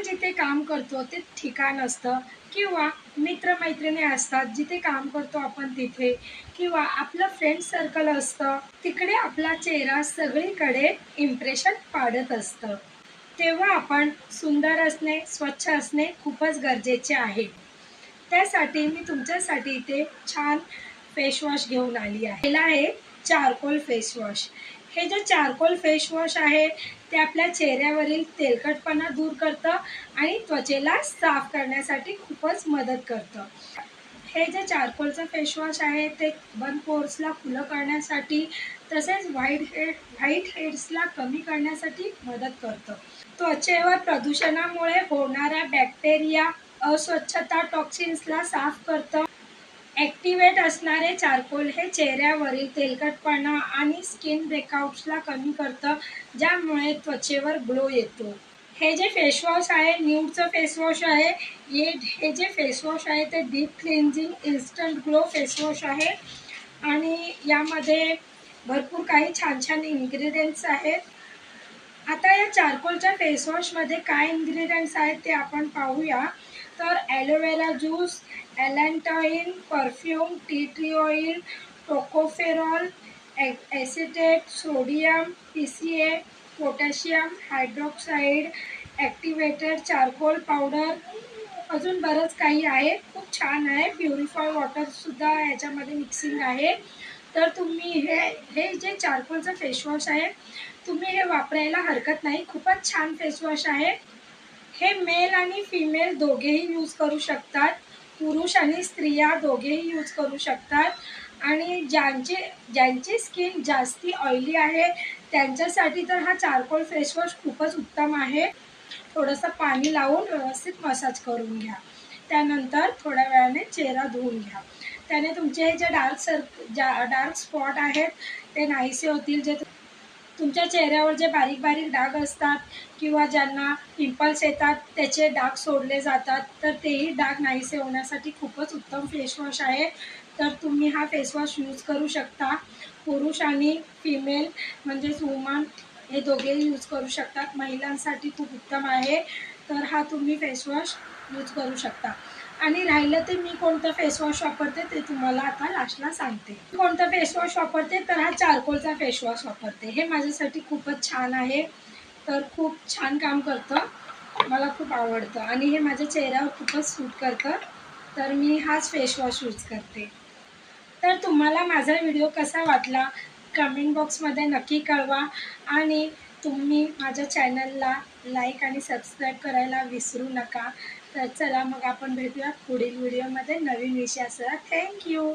आपण जिथे काम करतो ते ठिकाण असतं. किंवा मित्रमैत्रिणी असतात जिथे काम करतो आपण तिथे. किंवा आपलं फ्रेंड सर्कल असतं तिकडे आपला चेहरा सगळीकडे इम्प्रेशन पाडत असतं. तेव्हा आपण सुंदर असणे स्वच्छ असणे खूपच गरजेचे आहे. त्यासाठी मी तुमच्यासाठी इथे छान फेसवॉश घेऊन आली आहे. पहिला आहे चारकोल फेसवॉश हे जे चारकोल फेसवॉश आहे ते आपल्या चेहऱ्यावरील तेलकटपणा दूर करतं आणि त्वचेला साफ करण्यासाठी खूपच मदत करतं. हे जे चारकोलचं फेसवॉश आहे ते बन पोर्सला खुलं करण्यासाठी तसेच व्हाईट हेड व्हाईट हेड्सला कमी करण्यासाठी मदत करतं. त्वचेवर प्रदूषणामुळे होणाऱ्या बॅक्टेरिया अस्वच्छता टॉक्सिन्सला साफ करतं. ॲक्टिवेट असणारे चारकोल हे चेहऱ्यावरील तेलकटपणा आणि स्किन ब्रेकआउट्सला कमी करतं ज्यामुळे त्वचेवर ग्लो येतो. हे जे फेसवॉश आहे न्यूडचं फेसवॉश आहे ये हे जे फेसवॉश आहे ते deep cleansing instant glow face wash आहे. आणि यामध्ये भरपूर काही छान छान इन्ग्रेडियंट्स आहेत. आता या चारकोलच्या फेसवॉशमध्ये काय इन्ग्रेडियंट्स आहेत ते आपण पाहूया. तर aloe vera juice allantoin perfume tea tree oil tocopherol acetate sodium P C A potassium hydroxide activated charcoal powder. अजून बरंच काही आहे. खूप छान आहे. प्युरिफाय वॉटरसुद्धा ह्याच्यामध्ये मिक्सिंग आहे. तर तुम्ही हे हे जे चारकोलचं फेसवॉश आहे तुम्ही हे वापरायला हरकत नाही. खूपच छान फेसवॉश आहे. हे मेल आणि फिमेल दोघेही यूज करू शकतात. पुरुष आणि स्त्रिया दोघेही यूज करू शकतात. आणि ज्यांचे ज्यांची स्किन जास्ती ऑइली आहे त्यांच्यासाठी तर हा चारकोल फेसवॉश खूपच उत्तम आहे. थोडंसं पाणी लावून व्यवस्थित मसाज करून घ्या. त्यानंतर थोड्या वेळाने चेहरा धुवून घ्या. त्याने तुमचे जे डार्क सर जा डार्क स्पॉट आहेत ते नाहीसे होतील जे तुमच्या चेहऱ्यावर जे बारीक बारीक डाग असतात किंवा ज्यांना पिंपल्स येतात त्याचे डाग सोडले जातात तर तेही डाग नाहीसे होण्यासाठी खूपच उत्तम फेसवॉश आहे. तर तुम्ही हा फेसवॉश यूज करू शकता. पुरुष आणि फिमेल म्हणजेच वुमन हे दोघेही यूज करू शकतात. महिलांसाठी खूप उत्तम आहे. तर हा तुम्ही फेसवॉश यूज करू शकता. आणि राहिलं ते मी कोणतं फेसवॉश वापरते ते तुम्हाला आता लास्टला सांगते. कोणतं फेसवॉश वापरते तर हा चारकोलचा फेसवॉश वापरते. हे माझ्यासाठी खूपच छान आहे. तर खूप छान काम करतं. मला खूप आवडतं. आणि हे माझ्या चेहऱ्यावर खूपच सूट करतं. तर मी हाच फेसवॉश यूज करते. तर तुम्हाला माझा व्हिडिओ कसा वाटला? कमेंट बॉक्समध्ये नक्की कळवा. आणि तुम्ही माझ्या चॅनलला लाईक आणि सबस्क्राईब करायला विसरू नका. तर चला मग आपण भेटूया पुढील व्हिडिओमध्ये नवीन विषयासह. थँक्यू